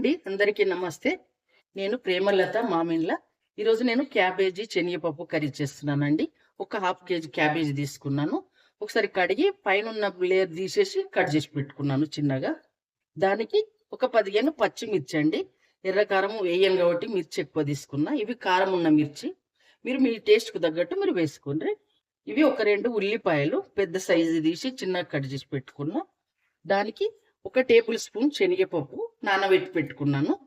అండి. అందరికీ నమస్తే. నేను ప్రేమలత మామిన్ల. ఈరోజు నేను క్యాబేజీ శనగపప్పు కర్రీ చేస్తున్నానండి. ఒక హాఫ్ కేజీ క్యాబేజీ తీసుకున్నాను. ఒకసారి కడిగి పైన ఉన్న లేయర్ తీసేసి కట్ చేసి పెట్టుకున్నాను చిన్నగా. దానికి ఒక పదిహేను పచ్చిమిర్చి అండి. ఎర్ర కారం వేయను కాబట్టి మిర్చి ఎక్కువ తీసుకున్నా. ఇవి కారం ఉన్న మిర్చి. మీరు మీ టేస్ట్కు తగ్గట్టు మీరు వేసుకోండి. ఇవి ఒక రెండు ఉల్లిపాయలు పెద్ద సైజు తీసి చిన్నగా కట్ చేసి పెట్టుకున్నా. దానికి ఒక టేబుల్ స్పూన్ శనగపప్పు. నానబెట్టి పెట్టుకున్నాను.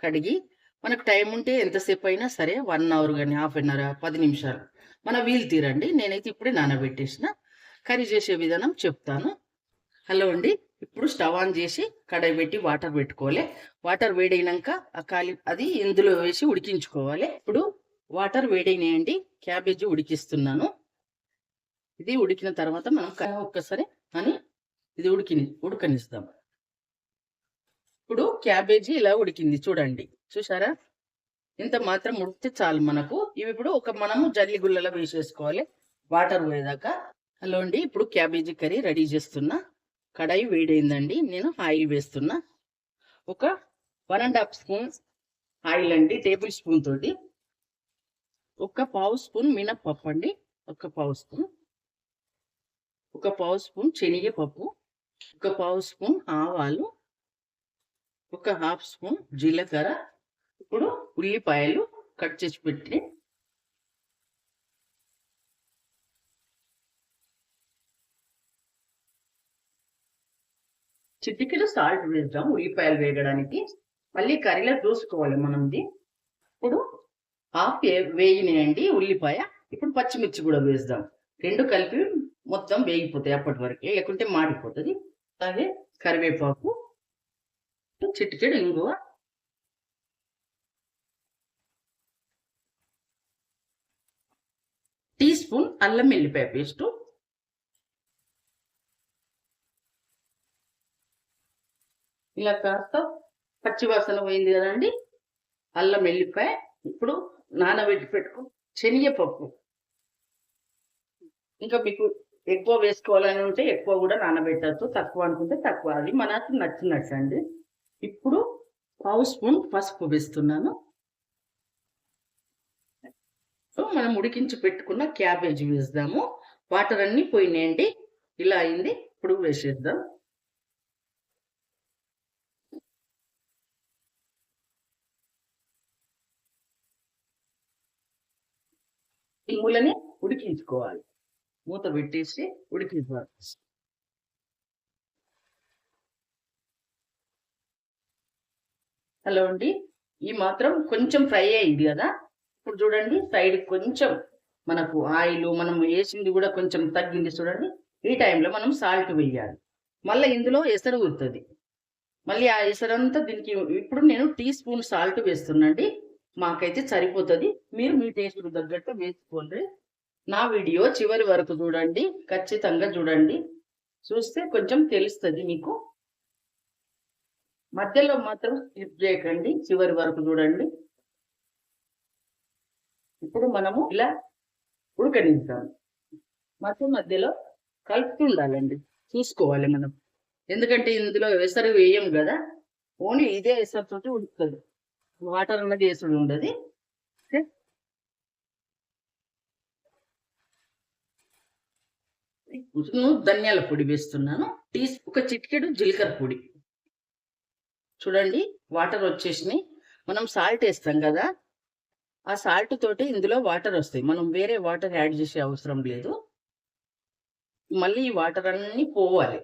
కడిగి మనకు టైం ఉంటే ఎంతసేపు అయినా సరే వన్ అవర్ కానీ హాఫ్ అన్ అవర్ పది నిమిషాలు మన వీలు తీరండి. నేనైతే ఇప్పుడే నానబెట్టేసిన. కర్రీ చేసే విధానం చెప్తాను. హలో అండి. ఇప్పుడు స్టవ్ ఆన్ చేసి కడాయి పెట్టి వాటర్ పెట్టుకోవాలి. వాటర్ వేడైనాక ఆ కాలి అది ఇందులో వేసి ఉడికించుకోవాలి. ఇప్పుడు వాటర్ వేడైనాయండి. క్యాబేజీ ఉడికిస్తున్నాను. ఇది ఉడికిన తర్వాత మనం ఒక్కసారి అని ఇది ఉడికిని ఉడకనిస్తాం. ఇప్పుడు క్యాబేజీ ఇలా ఉడికింది చూడండి. చూసారా ఇంత మాత్రం ఉడికితే చాలు మనకు. ఇవి ఇప్పుడు ఒక మనము జల్లి గుళ్ళలో వేసేసుకోవాలి. వాటర్ పోయేదాకా. హలో అండి ఇప్పుడు క్యాబేజీ కర్రీ రెడీ చేస్తున్నా. కడాయి వేడైందండి నేను ఆయిల్ వేస్తున్నా. ఒక one and half spoon oil అండి టేబుల్ స్పూన్ తోటి. ఒక పావు స్పూన్ మినప్పప్పు అండి ఒక పావు స్పూన్. ఒక పావు స్పూన్ శనగపప్పు ఒక పావు స్పూన్ ఆవాలు ఒక హాఫ్ స్పూన్ జీలకర్ర ఇప్పుడు ఉల్లిపాయలు కట్ చేసి పెట్టి. చిటికెడు సాల్ట్ వేద్దాం ఉల్లిపాయలు వేయడానికి మళ్ళీ కర్రీలో చూసుకోవాలి మనంది. ఇప్పుడు హాఫ్ వేగినాయండి ఉల్లిపాయ. ఇప్పుడు పచ్చిమిర్చి కూడా వేద్దాం. రెండు కలిపి మొత్తం వేగిపోతాయి అప్పటి వరకు లేకుంటే మాడిపోతుంది. అలాగే కరివేపాకు చిటికెడు ఇంగువ టీ స్పూన్ అల్లం వెల్లిపాయ పేస్టు. ఇలా కాస్త పచ్చివాసన పోయింది కదండి. అల్లం వెల్లిపాయ. ఇప్పుడు నానబెట్టి పెట్టుకో శనగపప్పు. ఇంకా మీకు ఎక్కువ వేసుకోవాలని ఉంటే ఎక్కువ కూడా నానబెట్టచ్చు తక్కువ అనుకుంటే తక్కువ. అది మనకు నచ్చినట్టు అండి. ఇప్పుడు పావు స్పూన్ పసుపు వేస్తున్నాను. సో మనం ఉడికించి పెట్టుకున్న క్యాబేజీ వేద్దాము. వాటర్ అన్నీ పోయినాయండి. ఇలా అయింది. ఇప్పుడు వేసేద్దాం. ఈ మూలని ఉడికించుకోవాలి. మూత పెట్టేసి ఉడికించాలి హలో అండి. ఈ మాత్రం కొంచెం ఫ్రై అయింది కదా. ఇప్పుడు చూడండి సైడ్ కొంచెం మనకు ఆయిల్ మనం వేసింది కూడా కొంచెం తగ్గింది చూడండి. ఈ టైంలో మనం సాల్ట్ వేయాలి. మళ్ళీ ఇందులో ఎసరు గుర్తుంది మళ్ళీ ఆ ఎసరంతా దీనికి ఇప్పుడు నేను టీ స్పూన్ సాల్ట్ వేస్తున్నాండి. మాకైతే సరిపోతుంది. మీరు మీ టేస్ట్ తగ్గట్టు వేసుకోండి. నా వీడియో చివరి వరకు చూడండి. ఖచ్చితంగా చూడండి. చూస్తే కొంచెం తెలుస్తుంది మీకు. మధ్యలో మాత్రం స్కిప్ చేయకండి. చివరి వరకు చూడండి. ఇప్పుడు మనము ఇలా ఉడకనిస్తాం మధ్య మధ్యలో కలుపుతుండాలండి చూసుకోవాలి మనం. ఎందుకంటే ఇందులో ఎసరు వేయం కదా. ఓన్లీ ఇదే ఎసరుతోటి ఉడుకుతుంది. వాటర్ అన్నది వేసుడు ఉండదు. ఓకే? ధనియాల పొడి వేస్తున్నాను. టీ ఒక చిటికెడు జీలకర్ర పొడి. చూడండి వాటర్ వచ్చేసినాయి. మనం సాల్ట్ వేస్తాం కదా ఆ సాల్ట్ తోటి ఇందులో వాటర్ వస్తాయి. మనం వేరే వాటర్ యాడ్ చేసే అవసరం లేదు. మళ్ళీ ఈ వాటర్ అన్నీ పోవాలి.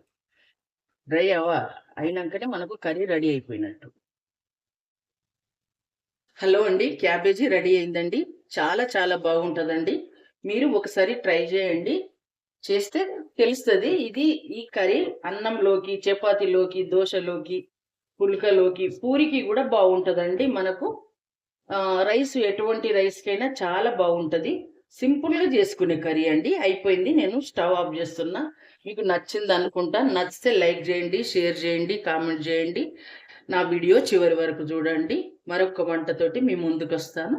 డ్రై అవ్వ అయినాకనే మనకు కర్రీ రెడీ అయిపోయినట్టు. హలో అండి క్యాబేజీ రెడీ అయిందండి. చాలా చాలా బాగుంటుందండి. మీరు ఒకసారి ట్రై చేయండి. చేస్తే తెలుస్తుంది. ఇది ఈ కర్రీ అన్నంలోకి చపాతీలోకి దోశలోకి పుల్కలోకి పూరికి కూడా బాగుంటుందండి మనకు. రైస్ ఎటువంటి రైస్కైనా చాలా బాగుంటుంది. సింపుల్గా చేసుకునే కర్రీ అండి. అయిపోయింది. నేను స్టవ్ ఆఫ్ చేస్తున్నా. మీకు నచ్చింది అనుకుంటా. నచ్చితే లైక్ చేయండి షేర్ చేయండి కామెంట్ చేయండి. నా వీడియో చివరి వరకు చూడండి. మరొక వంటతోటి మీ ముందుకు వస్తాను